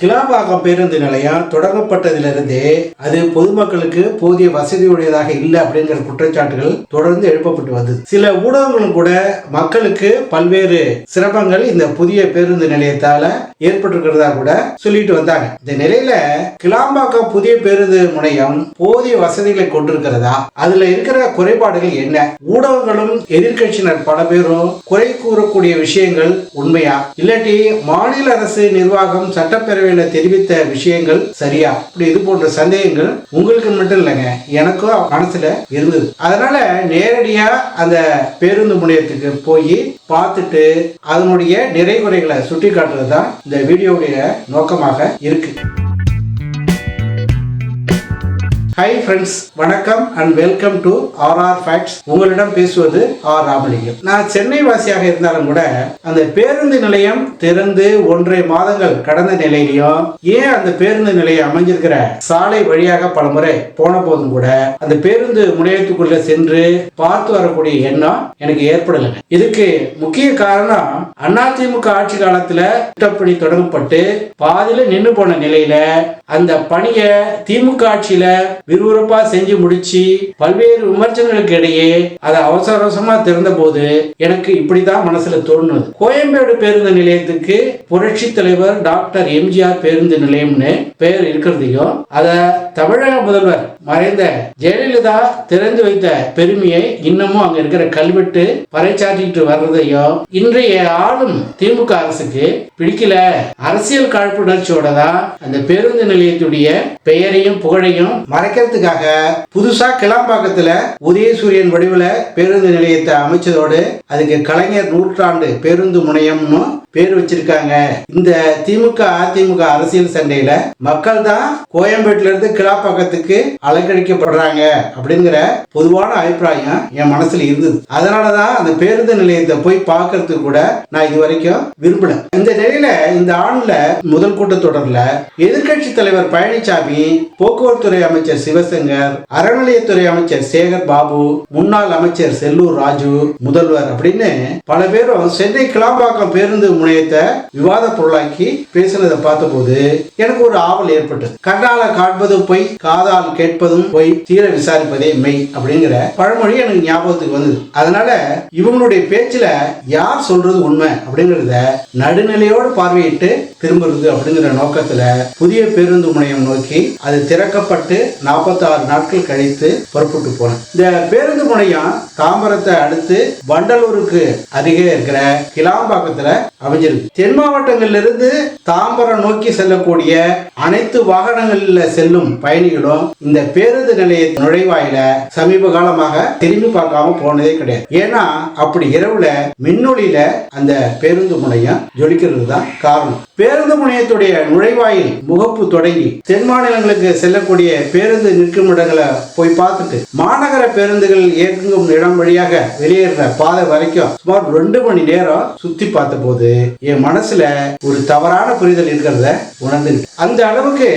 கிளாம்பாக்கம் பேருந்து நிலையம் தொடங்கப்பட்டதிலிருந்தே அது பொதுமக்களுக்கு போதிய வசதியுடையதாக இல்லை அப்படிங்கிற குற்றச்சாட்டுகள் தொடர்ந்து எழுப்பப்பட்டு வந்தது. சில ஊடகங்களும் கூட மக்களுக்கு பல்வேறு சிரமங்கள் இந்த புதிய பேருந்து நிலையத்தால ஏற்பட்டிருக்கிறதா கூட சொல்லிட்டு வந்தாங்க. இந்த நிலையில கிளாம்பாக்கம் புதிய பேருந்து முனையம் போதிய வசதிகளை கொண்டிருக்கிறதா? அதுல இருக்கிற குறைபாடுகள் என்ன? ஊடகங்களும் எதிர்கட்சியினர் பல பேரும் குறை கூறக்கூடிய விஷயங்கள் உண்மையா? இல்லாட்டி மாநில அரசு நிர்வாகம் சட்டப்பேரவை சட்டப்பேரவையில தெரிவித்த விஷயங்கள் சரியா? இப்படி இது போன்ற சந்தேகங்கள் உங்களுக்கு மட்டும் இல்லைங்க எனக்கும் மனசுல இருந்தது. அதனால நேரடியா அந்த பேருந்து முனையத்துக்கு போய் பார்த்துட்டு அதனுடைய நிறைகுறைகளை சுட்டி காட்டுறது தான் இந்த வீடியோவுடைய நோக்கமாக இருக்கு. ஹாய் ஃப்ரெண்ட்ஸ் வணக்கம் and welcome to R R facts உங்களிடம் பேசுவது ஆர் ராமலிங்கம். நான் சென்னை வாசியாக இருந்தாலும் கூட அந்த பேருந்து நிலையம் திறந்து ஒன்றரை மாதங்கள் கடந்த நிலையிலையும் ஏன் அந்த பேருந்து நிலையம் அமைஞ்சிருக்கிற சாலை வழியாக பலமுறை போன போதும் கூட அந்த பேருந்து முனையத்துக்குள்ள சென்று பார்த்து வரக்கூடிய எண்ணம் எனக்கு ஏற்படலை. இதுக்கு முக்கிய காரணம் அதிமுக ஆட்சி காலத்துல திட்டப்பணி தொடங்கப்பட்டு பாதியில நின்று போன நிலையில அந்த பணியை திமுக ஆட்சியில விறுவிறுப்பா செஞ்சு முடிச்சு பல்வேறு விமர்சனங்களுக்கு இடையே அதை அவசர அவசரமா திறந்த போது எனக்கு இப்படிதான் மனசுல தோணுது. கோயம்பேடு பேருந்து நிலையத்துக்கு புரட்சி தலைவர் டாக்டர் எம்ஜிஆர் பேருந்து நிலையம்னு பெயர் இருக்கிறதையும் அத தமிழக முதல்வர் மறைந்த ஜெயலலிதா திறந்து வைத்த பெருமையை இன்னமும் அங்க இருக்கிற கல்வெட்டு பறைச்சாற்றிட்டு வர்றதையும் இன்றைய ஆளும் திமுக அரசுக்கு பிடிக்கல. அரசியல் காழ்ப்புணர்ச்சியோட தான் அந்த பேருந்து நிலையத்துடைய பெயரையும் புகழையும் மறைக்கிறதுக்காக புதுசா கிளாம்பாக்கத்துல உதயசூரியன் வடிவுல பேருந்து நிலையத்தை அமைச்சதோடு அதுக்கு கலைஞர் நூற்றாண்டு பேருந்து முனையம்னு பேர் வச்சிருக்காங்க. இந்த திமுக அதிமுக அரசியல் சண்டையில மக்கள் தான் கோயம்பேட்டில இருந்து கிளாப்பாக்கத்துக்கு அலங்கழிக்கப்படுறாங்க அப்படிங்கிற பொதுவான அபிப்பிராயம் என் மனசுல இருந்தது. அதனாலதான் அந்த பேருந்து நிலையத்தை போய் பார்க்கறதுக்கு கூட நான் இது வரைக்கும் விரும்பல. இந்த நிலையில இந்த ஆண்டுல முதல் கூட்டத்தொடர்ல எதிர்க்கட்சி தலைவர் பழனிசாமி போக்குவரத்துறை அமைச்சர் சிவசங்கர் அறநிலையத்துறை அமைச்சர் சேகர் பாபு முன்னாள் அமைச்சர் செல்லூர் ராஜு முதல்வர் அப்படின்னு பல பேரும் சென்னை கிளாம்பாக்கம் பேருந்து முனையத்தை விவாத பொருளாக்கி பேசினதை பார்த்தபோது எனக்கு ஒரு ஆவல் ஏற்பட்டது. கண்ணால காண்பது போய் காதால் கேட்பதும் போய் தீர விசாரிப்பதே மெய் அப்படிங்கிற பழமொழி எனக்கு ஞாபகத்துக்கு வந்தது. அதனால இவங்களுடைய பேச்சுல யார் சொல்றது உண்மை அப்படிங்கறத நடுநிலையோடு பார்வையிட்டு திரும்புறது அப்படிங்கிற நோக்கத்துல புதிய பேருந்து முனையம் நோக்கி அது திறக்கப்பட்டு 46 நாட்கள் கழித்து புறப்பட்டு போனேன். இந்த பேருந்து முனையம் தாம்பரத்தை அடுத்து வண்டலூருக்கு அருகே இருக்கிற கிளாம்பாக்கத்துல அமைஞ்சிருக்கு. தென் மாவட்டங்கள்ல இருந்து தாம்பரம் நோக்கி செல்லக்கூடிய அனைத்து வாகனங்கள்ல செல்லும் பயணிகளும் இந்த பேருந்து நிலைய நுழைவாயில சமீப காலமாக திரும்பி பார்க்காம போனதே கிடையாது. ஏன்னா அப்படி இரவுல மின்னொளியில அந்த பேருந்து முனையம் ஜொலிக்கிறது தான் காரணம். பேருந்து முனையத்துடைய நுழைவாயில் முகப்பு தொடங்கி தென் மாநிலங்களுக்கு செல்லக்கூடிய பேருந்து நிற்கும் இடங்களை போய் பார்த்துட்டு மாநகர பேருந்துகள் இயங்கும் இடம் வழியாக வெளியேற பாதை வரைக்கும் சுமார் ரெண்டு மணி நேரம் சுத்தி பார்த்த போது என் மனசுல ஒரு தவறான புரிதல் இருக்கிறத உணர்ந்து அந்த அளவுக்கு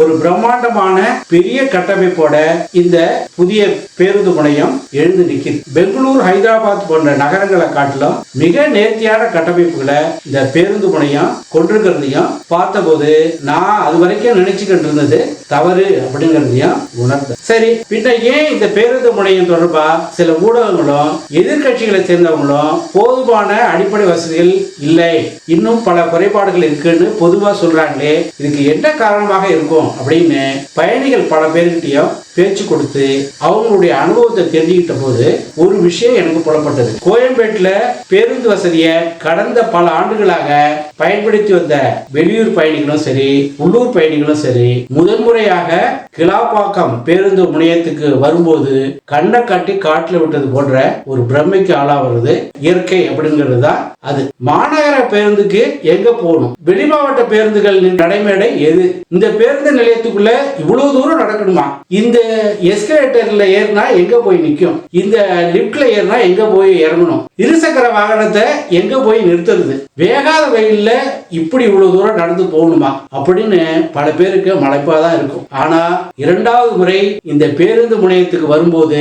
ஒரு பிரம்மாண்டமான பெரிய கட்டமைப்போட இந்த புதிய பேருந்து முனையம் எழுந்து நிற்கிது பெங்களூர் ஹைதராபாத் போன்ற நகரங்களை காட்டிலும் மிக நேர்த்தியான கட்டமைப்புகளை இந்த பேருந்து முனையம் கொண்டிருக்கிறதையும் பார்த்தபோது நான் அது வரைக்கும் நினைச்சுக்கிட்டு இருந்தது தவறு அப்படிங்கிறதையும் உணர்ந்தேன். சரி பின்ன ஏன் இந்த பேருந்து முனையம் தொடர்பா சில ஊடகங்களும் எதிர்க்கட்சிகளை சேர்ந்தவங்களும் போதுமான அடிப்படை வசதிகள் இல்லை? இன்னும் பல குறைபாடுகள் இருக்குன்னு பொதுவாக சொல்றாங்களே. இதுக்கு என்ன காரணமாக இருக்கும் அப்படின்னு பயணிகள் பல பேர்கிட்டயும் பேச்சு கொடுத்து அவங்களுடைய அனுபவத்தை தெரிஞ்சுக்கிட்ட போது ஒரு விஷயம் எனக்கு புலப்பட்டது. கோயம்பேட்டில் பேருந்து வசதியை கடந்த பல ஆண்டுகளாக பயன்படுத்தி வந்த வெளியூர் பயணிகளும் சரி உள்ளூர் பயணிகளும் சரி முதன்முறையாக கிளாப்பாக்கம் பேருந்து முனையத்துக்கு வரும்போது கண்ணை காட்டி காட்டில் விட்டது போன்ற ஒரு பிரம்மைக்கு ஆளாவது இயற்கை அப்படிங்கிறது தான் அது. மாநகர பேருந்துக்கு எங்க போகணும்? வெளி மாவட்ட பேருந்துகள் நடைமேடை எது? இந்த பேருந்து நிலையத்துக்குள்ள இவ்வளவு தூரம் நடக்கணுமா? இந்த எஸ்கலேட்டர்ல ஏறினா எங்க போய் நிற்கும் இந்த லிப்ட்ல ஏறினா எங்க போய் இறங்கணும்? இருசக்கர வாகனத்தை எங்க போய் நிறுத்துறது? வேகாத வெயில்ல இப்படி இவ்வளவு தூரம் நடந்து போகணுமா? அப்படின்னு பல பேருக்கு மலைப்பா தான் இருக்கும். ஆனா இரண்டாவது முறை இந்த பேருந்து முனையத்துக்கு வரும்போது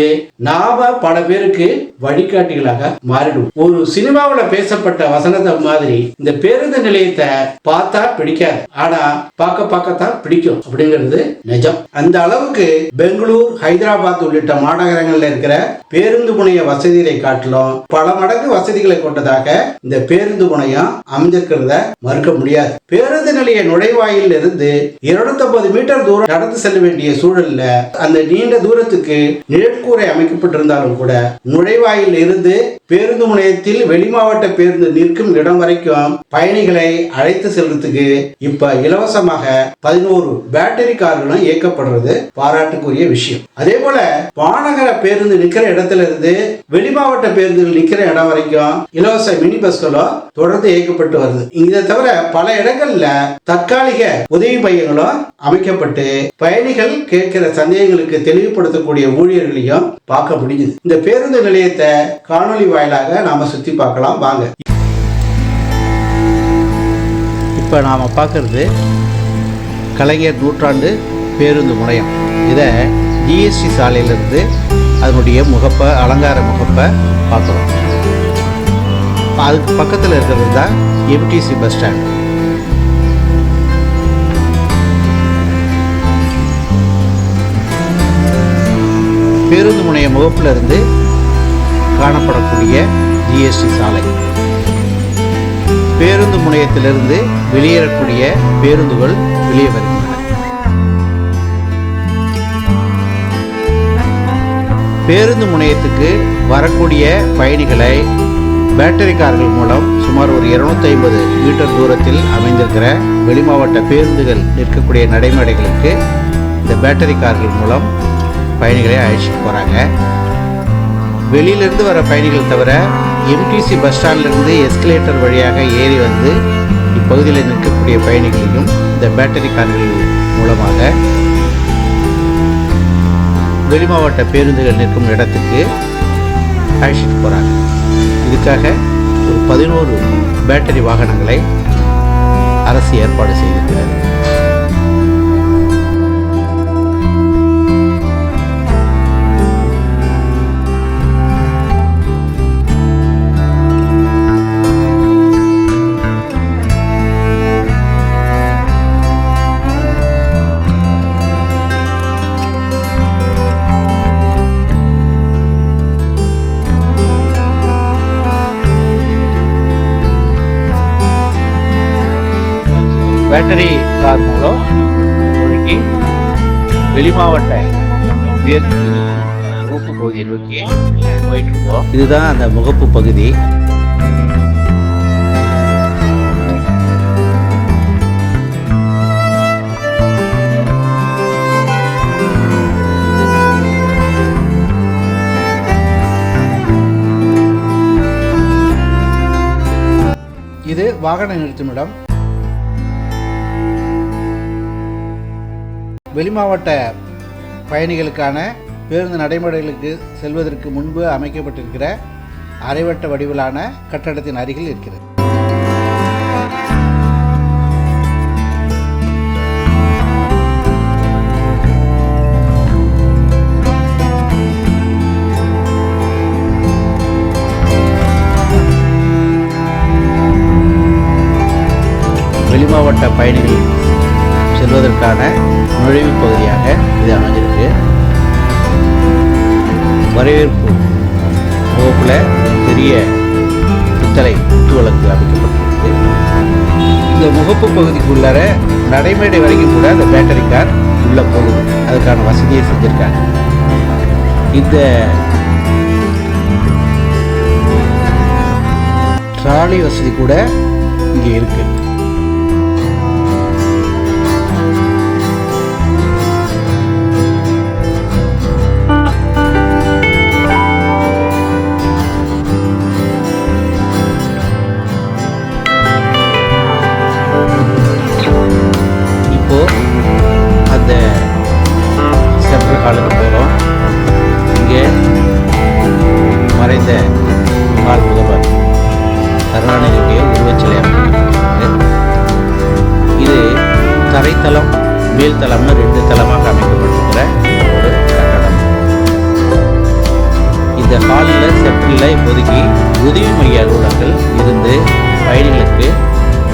நாம பல பேருக்கு வழிகாட்டிகளாக மாறிடும் ஒரு சினிமாவில் பேசப்பட்ட வசனத்தை மாதிரி இந்த பேருந்து நிலையத்தை பார்த்தா பிடிக்காது. ஆனா பார்க்க பார்க்கத்தான் பிடிக்கும் அப்படிங்கிறது நிஜம். அந்த அளவுக்கு பெங்களூர் ஹைதராபாத் உள்ளிட்ட மாநகரங்களில் இருக்கிற பேருந்து முனைய வசதிகளை காட்டிலும் பல மடங்கு வசதிகளை கொண்டதாக இந்த பேருந்து முனையம் அமைஞ்சிருக்கிறத மறுக்க முடியாது. பேருந்து நிலைய நுழைவாயில் இருந்து இருநூத்தி மீட்டர் தூரம் நடந்து செல்ல வேண்டிய சூழல்ல அந்த நீண்ட தூரத்துக்கு நிழற்கூரை அமைக்கப்பட்டிருந்தாலும் கூட நுழைவாயில் இருந்து பேருந்து முனையத்தில் வெளிமாவட்ட பேருந்து நிற்கும் இடம் வரைக்கும் பயணிகளை அழைத்து செல்றதுக்கு இப்ப இலவசமாக பதினோரு பேட்டரி கார்களும் இயக்கப்படுறது பாராட்டுக்குரிய விஷயம். அதே போல மாநகர பேருந்து நிக்கிற இடத்துல இருந்து வெளிமாவட்ட பேருந்துகள் நிக்கிற இடம் வரைக்கும் இலவச மினி பஸ்களும் தொடர்ந்து இயக்கப்பட்டு வருது. இதை தவிர பல இடங்கள்ல தற்காலிக உதவி மையங்களும் அமைக்கப்பட்டு பயணிகள் கேட்கிற சந்தேகங்களுக்கு தெளிவுபடுத்தக்கூடிய ஊழியர்களையும் பார்க்க முடியுது. இந்த பேருந்து நிலையத்தை காணொளி வாயிலாக நாம சுத்தி பார்க்கலாம். வாங்க. இப்போ நாம் பார்க்குறது கலைஞர் நூற்றாண்டு பேருந்து முனையம். இதை ஜிஎஸ்டி சாலையிலிருந்து அதனுடைய முகப்பை அலங்கார முகப்பை பார்க்குறோம். அதுக்கு பக்கத்தில் இருக்கிறது தான் எம்டிசி பஸ் ஸ்டாண்ட் பேருந்து முனைய முகப்பிலிருந்து காணப்படக்கூடிய ஜிஎஸ்டி சாலை. பேருந்து முனையத்திலிருந்து வெளியேறக்கூடிய பேருந்துகள் வெளியே வருகின்றன. பேருந்து முனையத்துக்கு வரக்கூடிய பயணிகளை பேட்டரி கார்கள் மூலம் சுமார் ஒரு இருநூத்தி ஐம்பது மீட்டர் தூரத்தில் அமைந்திருக்கிற வெளிமாவட்ட பேருந்துகள் நிற்கக்கூடிய நடைமேடைகளுக்கு இந்த பேட்டரி கார்கள் மூலம் பயணிகளை அழைச்சிட்டு போகிறாங்க வெளியிலிருந்து வர பயணிகள் தவிர எம்டிசி பஸ் ஸ்டாண்ட்லேருந்து எஸ்கலேட்டர் வழியாக ஏறி வந்து இப்பகுதியில் நிற்கக்கூடிய பயணிகளையும் இந்த பேட்டரி கார்கள் மூலமாக வெளி மாவட்ட பேருந்துகள் நிற்கும் இடத்துக்கு அழைச்சிட்டு போகிறாங்க இதுக்காக ஒரு பதினோரு பேட்டரி வாகனங்களை அரசு ஏற்பாடு செய்திருக்கிறது. பேட்டரி கார் மூலம் ஒழுங்கி வெளிமாவட்ட பேருந்து முகப்பு பகுதியை நோக்கி போயிட்டு இருக்கோம். இதுதான் அந்த முகப்பு பகுதி. இது வாகன நிறுத்துமிடம் வெளிமாவட்ட பயணிகளுக்கான பேருந்து நடைமுறைகளுக்கு செல்வதற்கு முன்பு அமைக்கப்பட்டிருக்கிற அரைவட்ட வடிவிலான கட்டடத்தின் அருகில் இருக்கிறது. வெளிமாவட்ட பயணிகள் செல்வதற்கான நுழைவு பகுதியாக இது அமைஞ்சிருக்கு. வரவேற்பு முகப்பில் பெரிய பித்தளை குத்துவிளக்கு அமைக்கப்பட்டிருக்கு. இந்த முகப்பு பகுதிக்குள்ளார நடைமேடை வரைக்கும் கூட அந்த பேட்டரி கார் உள்ளே போகுது அதுக்கான வசதியை செஞ்சுருக்காங்க. இந்த ட்ராலி வசதி கூட இங்கே இருக்குது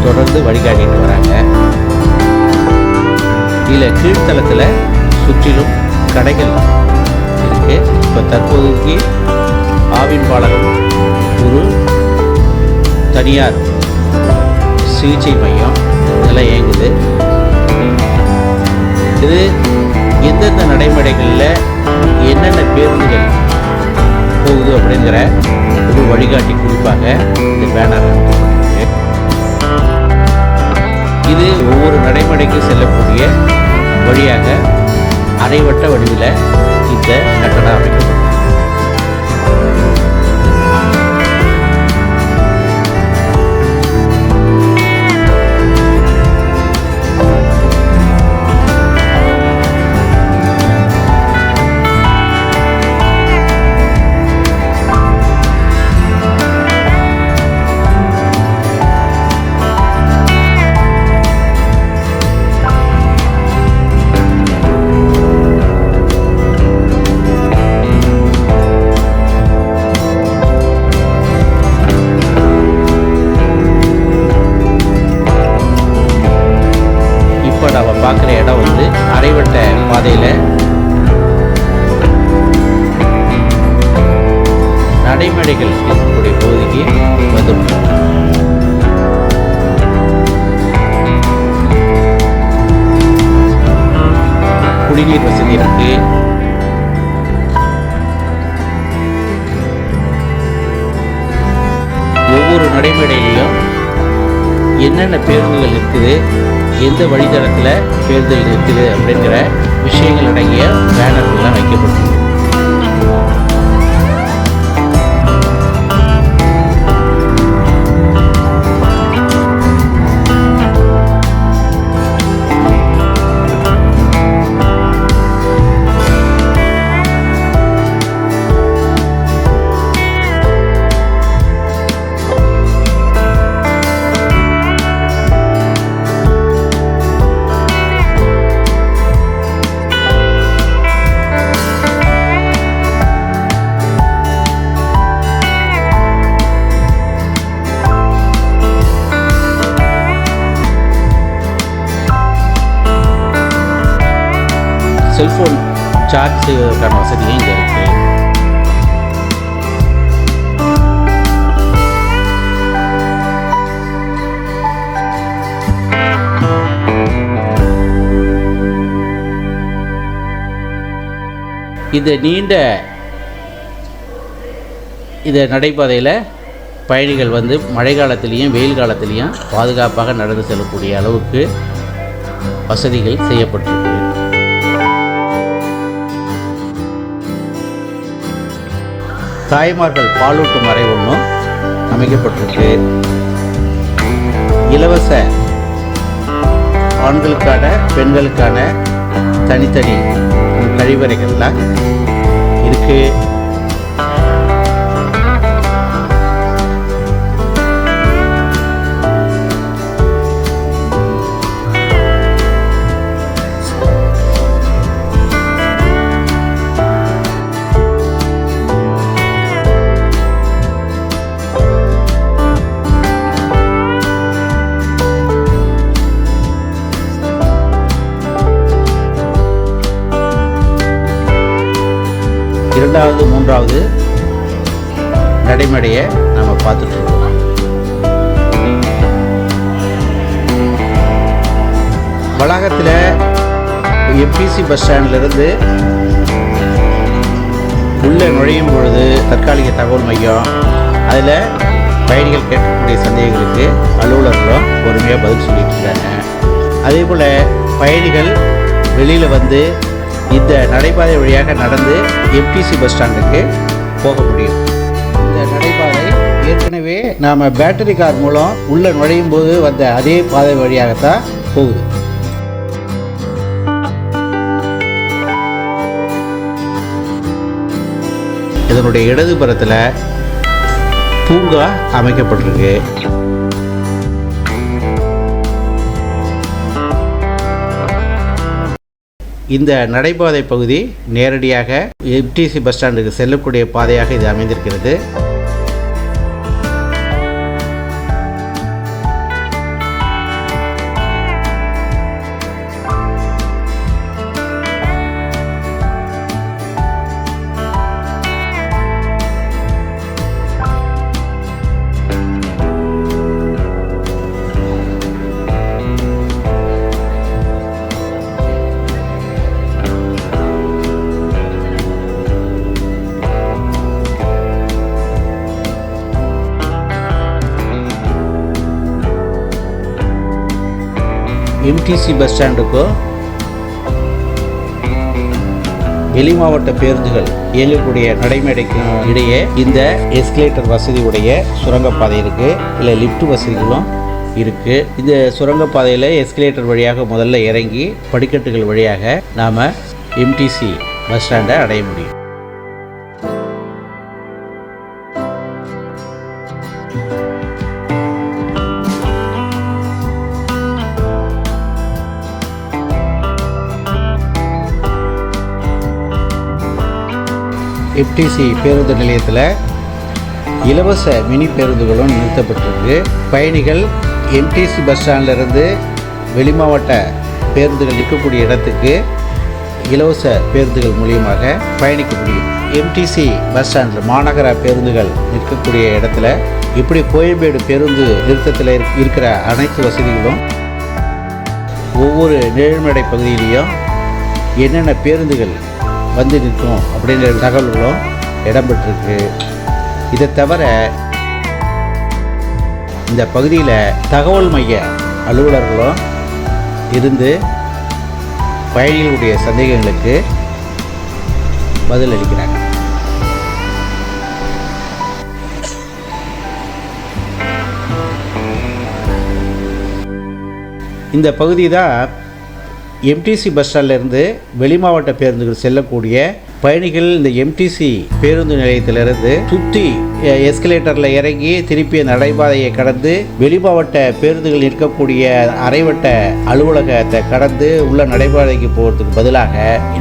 தொடர்ந்து வழிகாட்டிட்டு வராங்க. இதில் கீழ்த்தளத்தில் சுற்றிலும் கடைகள் இருக்கு. இப்போ தற்போதைக்கு ஆவின் பாலகம் ஒரு தனியார் சிகிச்சை மையம் இதெல்லாம் இயங்குது. இது எந்தெந்த நடைமுறைகளில் என்னென்ன பேருந்துகள் போகுது அப்படிங்கிற ஒரு வழிகாட்டி குறிப்பாக இந்த பேனர். இது ஒவ்வொரு நடைமுறைக்கு செல்லக்கூடிய வழியாக அரைவட்ட வடிவில் இந்த கட்டடம் அமைக்கப்படும் நடைமேடைகள் இருக்கக்கூடிய பகுதிக்கு வந்துள்ளோம். குடிநீர் வசதி இருக்கு. ஒவ்வொரு நடைமேடையிலையும் என்னென்ன பேருந்துகள் இருக்குது எந்த வழித்தடத்தில் பேருந்துகள் இருக்குது அப்படிங்கிற விஷயங்கள் அடங்கிய பேனர்கள்லாம் வைக்கப்பட்டிருக்கு. சார்ஜ் செய்வதற்கான வசதியும் இங்கே இருக்குது இந்த நீண்ட இந்த நடைபாதையில் பயணிகள் வந்து மழை காலத்திலையும் வெயில் காலத்திலையும் பாதுகாப்பாக நடந்து செல்லக்கூடிய அளவுக்கு வசதிகள் செய்யப்பட்டிருக்கு. தாய்மார்கள் பாலூட்டும் அறை ஒன்றும் அமைக்கப்பட்டிருக்கு. இலவச ஆண்களுக்கான பெண்களுக்கான தனித்தனி கழிவறைகள்லாம் இருக்குது மூன்றாவது நடைமடையை நம்ம பார்த்துட்டு இருக்கோம். வளாகத்தில் எம்பிசி பஸ் ஸ்டாண்ட்லேருந்து உள்ளே நுழையும் பொழுது தற்காலிக தகவல் மையம். அதில் பயணிகள் கேட்கக்கூடிய சந்தேகங்களுக்கு அலுவலர்களும் பொறுமையாக பதில் சொல்லிட்டு இருக்காங்க. அதே போல் பயணிகள் வெளியில் வந்து இந்த நடைபாதை வழியாக நடந்து எம்டிசி பஸ் ஸ்டாண்டுக்கு போக முடியும். இந்த நடைபாதை ஏற்கனவே நாம் பேட்டரி கார் மூலம் உள்ளே நுழையும் போது வந்த அதே பாதை வழியாகத்தான் போகுது. இதனுடைய இடதுபுறத்தில் பூங்கா அமைக்கப்பட்டிருக்கு. இந்த நடைபாதை பகுதி நேரடியாக எஃப்டிசி பஸ் ஸ்டாண்டுக்கு செல்லக்கூடிய பாதையாக இது அமைந்திருக்கிறது. எம்டிசி பஸ் ஸ்டாண்டுக்கும் வெளி மாவட்ட பேருந்துகள் இயங்கக்கூடிய நடைமேடைக்கும் இடையே இந்த எஸ்கலேட்டர் வசதி உடைய சுரங்கப்பாதை இருக்குது இல்லை லிஃப்ட் வசதிகளும் இருக்குது இந்த சுரங்கப்பாதையில் எஸ்கலேட்டர் வழியாக முதல்ல இறங்கி படிக்கட்டுகள் வழியாக நாம் எம்டிசி பஸ் ஸ்டாண்டை அடைய முடியும். எஃப்டிசி பேருந்து நிலையத்தில் இலவச மினி பேருந்துகளும் நிறுத்தப்பட்டிருக்கு. பயணிகள் எம்டிசி பஸ் ஸ்டாண்ட்லேருந்து வெளிமாவட்ட பேருந்துகள் நிற்கக்கூடிய இடத்துக்கு இலவச பேருந்துகள் மூலியமாக பயணிக்க முடியும். எம்டிசி பஸ் ஸ்டாண்டில் மாநகர பேருந்துகள் நிற்கக்கூடிய இடத்துல இப்படி கோயம்பேடு பேருந்து நிறுத்தத்தில் இருக்- இருக்கிற அனைத்து வசதிகளும் ஒவ்வொரு நிழல்மடை பகுதியிலையும் என்னென்ன பேருந்துகள் வந்து நிற்கும் அப்படிங்கிற தகவல்களும் இடம்பெற்றிருக்கு. இதை தவிர இந்த பகுதியில் தகவல் மைய அலுவலர்களும் இருந்து பயணிகளுடைய சந்தேகங்களுக்கு பதில் அளிக்கிறாங்க இந்த பகுதி தான் எம்டிசி பஸ் ஸ்டாண்ட்லேருந்து வெளி மாவட்ட பேருந்துகள் செல்லக்கூடிய பயணிகள் இந்த எம்டிசி பேருந்து நிலையத்திலிருந்து சுற்றி எஸ்கலேட்டரில் இறங்கி திருப்பி நடைபாதையை கடந்து வெளி மாவட்ட பேருந்துகள் நிற்கக்கூடிய அரைவட்ட அலுவலகத்தை கடந்து உள்ள நடைபாதைக்கு போகிறதுக்கு பதிலாக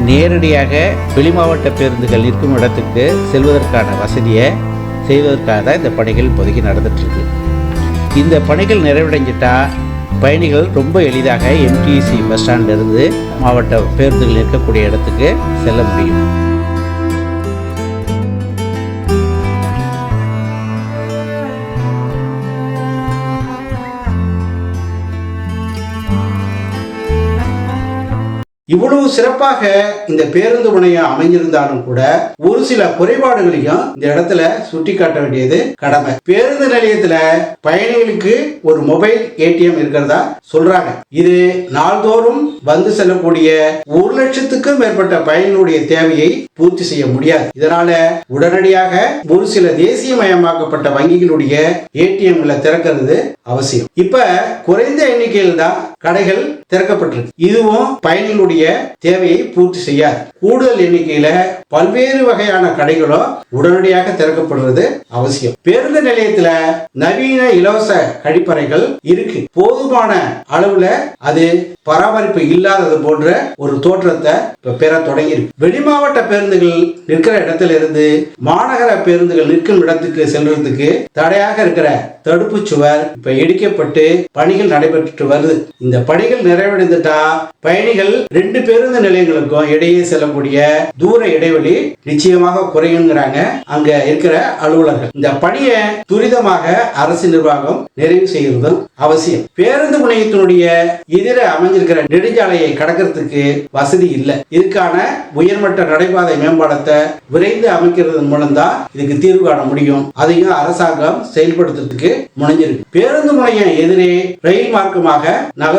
நேரடியாக வெளி மாவட்ட பேருந்துகள் நிற்கும் இடத்துக்கு செல்வதற்கான வசதியை செய்வதற்காக தான் இந்த பணிகள் இப்போதைக்கு நடந்துட்டுருக்கு இந்த பணிகள் நிறைவடைஞ்சிட்டா பயணிகள் ரொம்ப எளிதாக எம்டிசி பஸ் ஸ்டாண்டிலிருந்து மாவட்ட பேருந்துகள் இருக்கக்கூடிய இடத்துக்கு செல்ல முடியும். இவ்வளவு சிறப்பாக இந்த பேருந்து முனையம் அமைஞ்சிருந்தாலும் கூட ஒரு சில குறைபாடுகளையும் இந்த இடத்துல சுட்டி காட்ட வேண்டியது கடமை. பேருந்து நிலையத்துல பயணிகளுக்கு ஒரு மொபைல் ஏடிஎம் இருக்கிறதா சொல்றாங்க. இது நாள்தோறும் வந்து செல்லக்கூடிய ஒரு லட்சத்துக்கும் மேற்பட்ட பயணிகளுடைய தேவையை பூர்த்தி செய்ய முடியாது. இதனால உடனடியாக ஒரு சில தேசியமயமாக்கப்பட்ட வங்கிகளுடைய ஏடிஎம்ல திறக்கிறது அவசியம். இப்ப குறைந்த எண்ணிக்கையில் தான் கடைகள் திறக்கப்பட்டிருக்கு. இதுவும் பயணிகளுடைய தேவையை பூர்த்தி செய்யாது கூடுதல் எண்ணிக்கையில பல்வேறு வகையான கடைகளும் உடனடியாக திறக்கப்படுறது அவசியம். பேருந்து நிலையத்துல நவீன இலவச கழிப்பறைகள் இருக்கு. போதுமான அளவுல அது பராமரிப்பு இல்லாதது போன்ற ஒரு தோற்றத்தை பெற தொடங்கியிருக்கு. வெளி மாவட்ட பேருந்துகள் நிற்கிற இடத்துல இருந்து மாநகர பேருந்துகள் நிற்கும் இடத்துக்கு செல்றதுக்கு தடையாக இருக்கிற தடுப்பு சுவர் இப்ப இடிக்கப்பட்டு பணிகள் நடைபெற்று வருது. இந்த இந்த பணிகள் நிறைவடைந்துட்டா பயணிகள் ரெண்டு பேருந்து நிலையங்களுக்கும் இடையே செல்லக்கூடிய தூர இடைவெளி நிச்சயமாக குறையுங்கிறாங்க அங்க இருக்கிற அலுவலர்கள். இந்த பணியை துரிதமாக அரசு நிர்வாகம் நிறைவு செய்யறதும் அவசியம். பேருந்து முனையத்தினுடைய எதிர அமைஞ்சிருக்கிற நெடுஞ்சாலையை கடக்கிறதுக்கு வசதி இல்லை. இதுக்கான உயர்மட்ட நடைபாதை மேம்பாலத்தை விரைந்து அமைக்கிறது மூலம்தான் இதுக்கு தீர்வு காண முடியும். அதையும் அரசாங்கம் செயல்படுத்துறதுக்கு முனைஞ்சிருக்கு. பேருந்து முனையம் எதிரே ரயில் மார்க்கமாக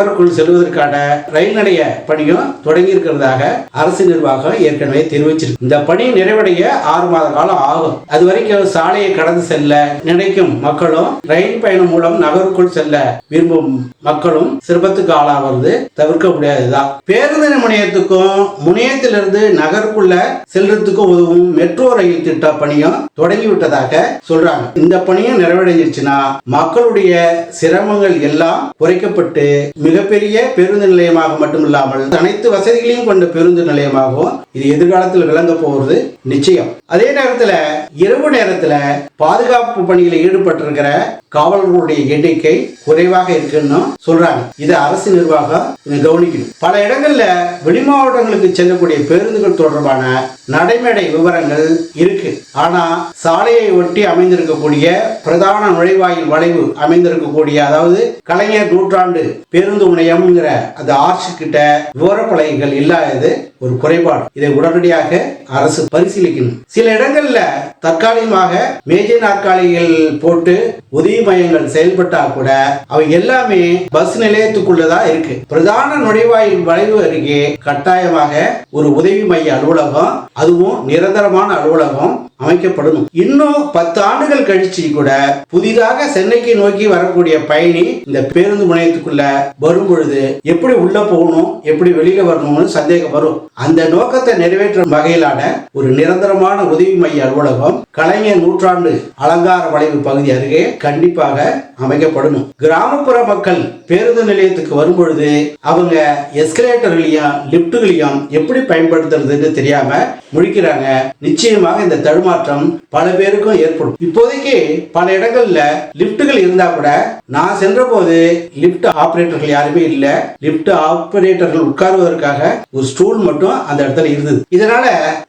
நகருக்குள் செல்வதற்கான ரயில் நிலைய பணியும் தொடங்கி இருக்கிறதாக அரசு நிர்வாகம் ஏற்கனவே தெரிவிச்சிருக்கு. இந்த பணி நிறைவடைய ஆறு மாத காலம் ஆகும். அது வரைக்கும் சாலையை கடந்து செல்ல நினைக்கும் மக்களும் ரயில் பயணம் மூலம் நகருக்குள் செல்ல விரும்பும் மக்களும் சிரமத்துக்கு ஆளாவது தவிர்க்க முடியாதுதான் பேருந்து முனையத்துக்கும் முனையத்திலிருந்து நகருக்குள்ள செல்றதுக்கும் உதவும் மெட்ரோ ரயில் திட்ட பணியும் தொடங்கி விட்டதாக சொல்றாங்க. இந்த பணியும் நிறைவடைஞ்சிருச்சுன்னா மக்களுடைய சிரமங்கள் எல்லாம் குறைக்கப்பட்டு மிகப்பெரிய பேருந்து நிலையமாக மட்டுமில்லாமல் அனைத்து வசதிகளையும் கொண்ட பேருந்து நிலையமாகவும் இது எதிர்காலத்தில் விளங்க போகிறது நிச்சயம். அதே நேரத்தில் இரவு நேரத்தில் பாதுகாப்பு பணியில் ஈடுபட்டிருக்கிற காவலர்களுடைய எண்ணிக்கை குறைவாக இருக்குன்னு சொல்றாங்க. இது அரசு நிர்வாகம் இதை கவனிக்கணும் பல இடங்கள்ல வெளிமாவட்டங்களுக்கு செல்லக்கூடிய பேருந்துகள் தொடர்பான நடைமேடை விவரங்கள் இருக்கு. ஆனா சாலையை ஒட்டி அமைந்திருக்கக்கூடிய பிரதான நுழைவாயில் வளைவு அமைந்திருக்கக்கூடிய அதாவது கலைஞர் நூற்றாண்டு பேருந்து முனையம்ங்கிற அந்த ஆர்ச்சு கிட்ட விவரப்பலகைகள் இல்லாதது ஒரு குறைபாடு. இதை உடனடியாக அரசு பரிசீலிக்கணும். சில இடங்கள்ல தற்காலிகமாக மேஜை நாற்காலிகள் போட்டு உதவி மையங்கள் செயல்பட்டா கூட அவை எல்லாமே பஸ் நிலையத்துக்குள்ளதான் இருக்கு. பிரதான நுழைவாயில் வளைவு அருகே கட்டாயமாக ஒரு உதவி மைய அலுவலகம் அதுவும் நிரந்தரமான அலுவலகம் அமைக்கப்படணும் இன்னும் பத்து ஆண்டுகள் கழிச்சு கூட புதிதாக சென்னைக்கு நோக்கி வரக்கூடிய பயணி இந்த பேருந்து முனையத்துக்குள்ள வரும் பொழுது எப்படி உள்ள போகணும் எப்படி வெளியில வரணும்னு சந்தேகம் வரும். அந்த நோக்கத்தை நிறைவேற்றும் வகையிலான ஒரு நிரந்தரமான உதவி மைய அலுவலகம் கலைஞர் நூற்றாண்டு அலங்கார வளைவு பகுதி அருகே கண்டிப்பாக அமைக்கப்படணும் கிராமப்புற மக்கள் பேருந்து நிலையத்துக்கு வரும் பொழுது அவங்க எஸ்கலேட்டர்களையும் லிப்டுகளையும் எப்படி பயன்படுத்துறதுன்னு தெரியாம முழிக்கிறாங்க. நிச்சயமாக இந்த தடுமாற்றம் பல பேருக்கும் ஏற்படும். இப்போதைக்கு பல இடங்கள்ல லிப்டுகள் இருந்தா கூட நான் சென்ற போது லிப்ட் ஆபரேட்டர்கள் யாருமே இல்ல. லிப்ட் ஆபரேட்டர்கள் உட்காருவதற்காக ஒரு ஸ்டூல் மட்டும் அந்த இடத்துல இருந்தது. இதனால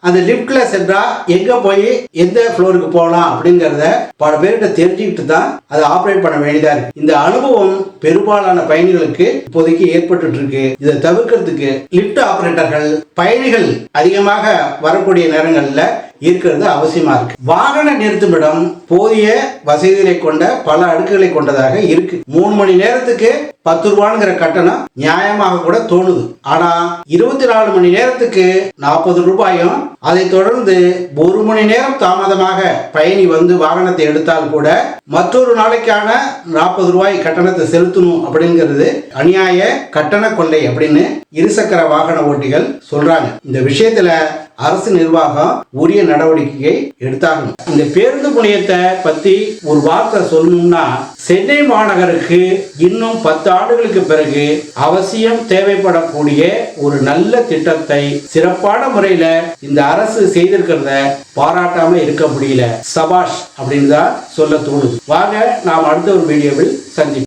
அந்த லிப்ட்ல சென்றா எங்க போய் எந்த ஃப்ளோருக்கு போகலாம் அப்படிங்கறத பல பேர்கிட்ட தெரிஞ்சுக்கிட்டு தான் அதை ஆபரேட் பண்ண வேண்டியதா இருக்கு. இந்த அனுபவம் பெரும்பாலான பயணிகளுக்கு இப்போதைக்கு ஏற்பட்டு இருக்கு இதை தவிர்க்கிறதுக்கு லிப்ட் ஆபரேட்டர்கள் பயணிகள் அதிகமாக வரக்கூடிய நேரங்களில் இருக்கிறது அவசியமா இருக்கு. வாகன நிறுத்துமிடம் போதிய வசதிகளை கொண்ட பல அடுக்குகளை கொண்டதாக இருக்கு. மூணு மணி நேரத்துக்கு பத்து ரூபாங்கிற கட்டணம் நியாயமாக கூட தோணுது. ஆனா இருபத்தி நாலு மணி நேரத்துக்கு நாற்பது ரூபாயும் அதை தொடர்ந்து ஒரு மணி நேரம் தாமதமாக பயணி வந்து வாகனத்தை எடுத்தால் கூட மற்றொரு நாளைக்கான நாற்பது ரூபாய் கட்டணத்தை செலுத்தணும் அப்படிங்கிறது அநியாய கட்டண கொள்ளை அப்படின்னு இருசக்கர வாகன ஓட்டிகள் சொல்றாங்க. இந்த விஷயத்துல அரசு நிர்வாகம் உரிய நடவடிக்கையை எடுத்தாகணும் இந்த பேருந்து முனையத்தை பத்தி ஒரு வார்த்தை சொல்லணும்னா சென்னை மாநகருக்கு இன்னும் பத்து ஆண்டுகளுக்கு பிறகு அவசியம் தேவைப்படக்கூடிய ஒரு நல்ல திட்டத்தை சிறப்பான முறையில இந்த அரசு செய்திருக்கிறத பாராட்டாம இருக்க முடியல. சபாஷ் அப்படின்னு தான் சொல்ல தோணுது. வாங்க நாம் அடுத்த ஒரு வீடியோவில் சந்திப்போம்.